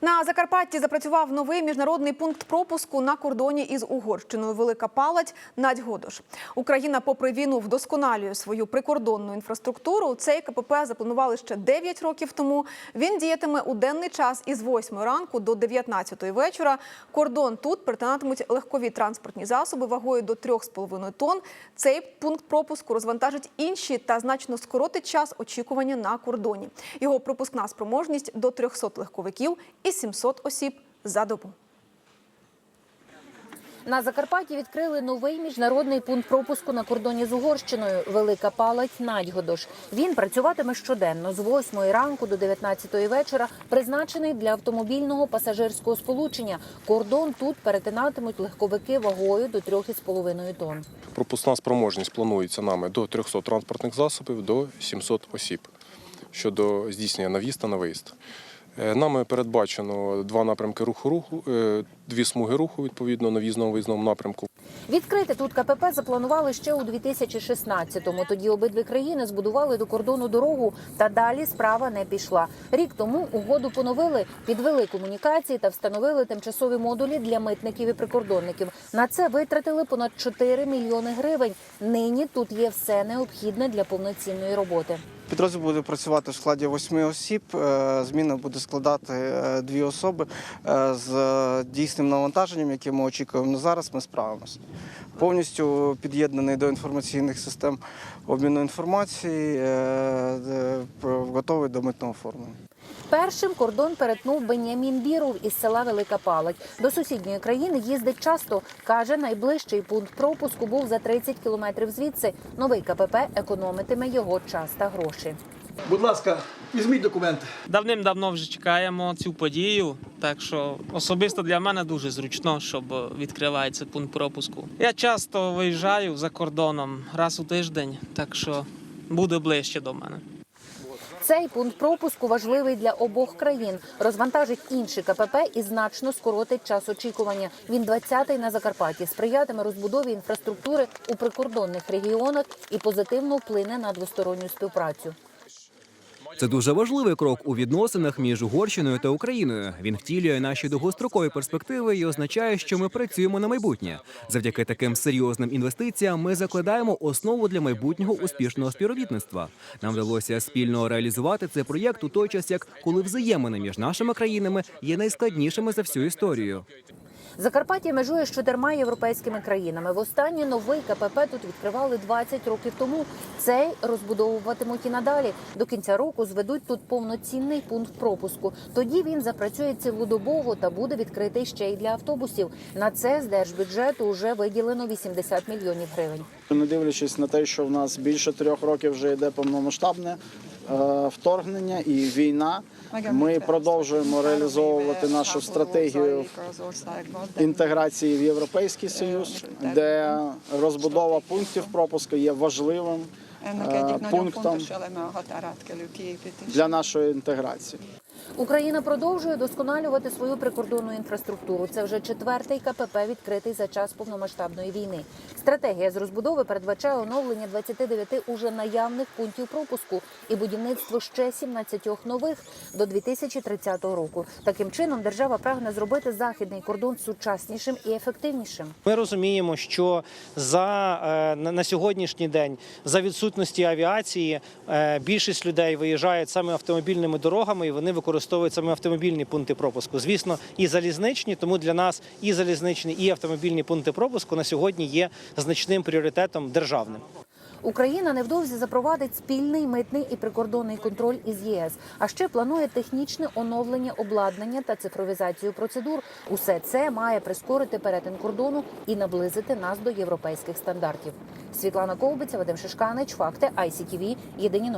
На Закарпатті запрацював новий міжнародний пункт пропуску на кордоні із Угорщиною Велика Палать Надьгодош. Україна, попри війну, вдосконалює свою прикордонну інфраструктуру. Цей КПП запланували ще 9 років тому. Він діятиме у денний час із 8 ранку до 19 вечора. Кордон тут перетинатимуть легкові транспортні засоби вагою до 3,5 тонн. Цей пункт пропуску розвантажить інші та значно скоротить час очікування на кордоні. Його пропускна спроможність до 300 легковиків 700 осіб за добу. На Закарпатті відкрили новий міжнародний пункт пропуску на кордоні з Угорщиною Велика Палать Надьгодош. Він працюватиме щоденно з 8 ранку до 19 вечора, призначений для автомобільного пасажирського сполучення. Кордон тут перетинатимуть легковики вагою до 3,5 тонн. Пропускна спроможність планується нами до 300 транспортних засобів до 700 осіб щодо здійснення на в'їзд та на виїзд. Е, Нами передбачено два напрямки руху руху, е, дві смуги руху відповідно на в'їзному виїзному напрямку. Відкрити тут КПП запланували ще у 2016-му. Тоді обидві країни збудували до кордону дорогу, та далі справа не пішла. Рік тому угоду поновили, підвели комунікації та встановили тимчасові модулі для митників і прикордонників. На це витратили понад 4 мільйони гривень. Нині тут є все необхідне для повноцінної роботи. Підрозділ буде працювати в складі восьми осіб. Е, Зміна буде складати е, дві особи Е, з дійсним навантаженням, яке ми очікуємо на зараз. Ми справимося. Повністю під'єднаний до інформаційних систем обміну інформації, готовий до митного оформлення. Першим кордон перетнув Бенямін Біров із села Велика Палать. До сусідньої країни їздить часто. Каже, найближчий пункт пропуску був за 30 кілометрів звідси. Новий КПП економитиме його час та гроші. Будь ласка, візьміть документи. Давним-давно вже чекаємо цю подію, так що особисто для мене дуже зручно, щоб відкривається пункт пропуску. Я часто виїжджаю за кордоном раз у тиждень, так що буде ближче до мене. Цей пункт пропуску важливий для обох країн. Розвантажить інші КПП і значно скоротить час очікування. Він 20-й на Закарпатті сприятиме розбудові інфраструктури у прикордонних регіонах і позитивно вплине на двосторонню співпрацю. Це дуже важливий крок у відносинах між Угорщиною та Україною. Він втілює наші довгострокові перспективи і означає, що ми працюємо на майбутнє. Завдяки таким серйозним інвестиціям ми закладаємо основу для майбутнього успішного співробітництва. Нам вдалося спільно реалізувати цей проєкт у той час, як коли взаємини між нашими країнами є найскладнішими за всю історію. Закарпаття межує з чотирма європейськими країнами. Востаннє новий КПП тут відкривали 20 років тому. Цей розбудовуватимуть і надалі. До кінця року зведуть тут повноцінний пункт пропуску. Тоді він запрацює цілодобово та буде відкритий ще й для автобусів. На це з держбюджету вже виділено 80 мільйонів гривень. Не дивлячись на те, що в нас більше трьох років вже йде повномасштабне вторгнення і війна, ми продовжуємо реалізовувати нашу стратегію інтеграції в Європейський Союз, де розбудова пунктів пропуску є важливим е, nagyon пунктом для нашої інтеграції. Україна продовжує досконалювати свою прикордонну інфраструктуру. Це вже четвертий КПП відкритий за час повномасштабної війни. Стратегія з розбудови передбачає оновлення 29 уже наявних пунктів пропуску і будівництво ще 17 нових до 2030 року. Таким чином держава прагне зробити західний кордон сучаснішим і ефективнішим. Ми розуміємо, що за е, на сьогоднішній день за відсутності авіації е, більшість людей виїжджають саме автомобільними дорогами, і вони використовують саме автомобільні пункти пропуску. Звісно, і залізничні, тому для нас і залізничні, і автомобільні пункти пропуску на сьогодні є значним пріоритетом державним. Україна невдовзі запровадить спільний митний і прикордонний контроль із ЄС. А ще планує технічне оновлення обладнання та цифровізацію процедур. Усе це має прискорити перетин кордону і наблизити нас до європейських стандартів. Світлана Ковбиця, Вадим Шишканич, факти ICTV, Єдині новини.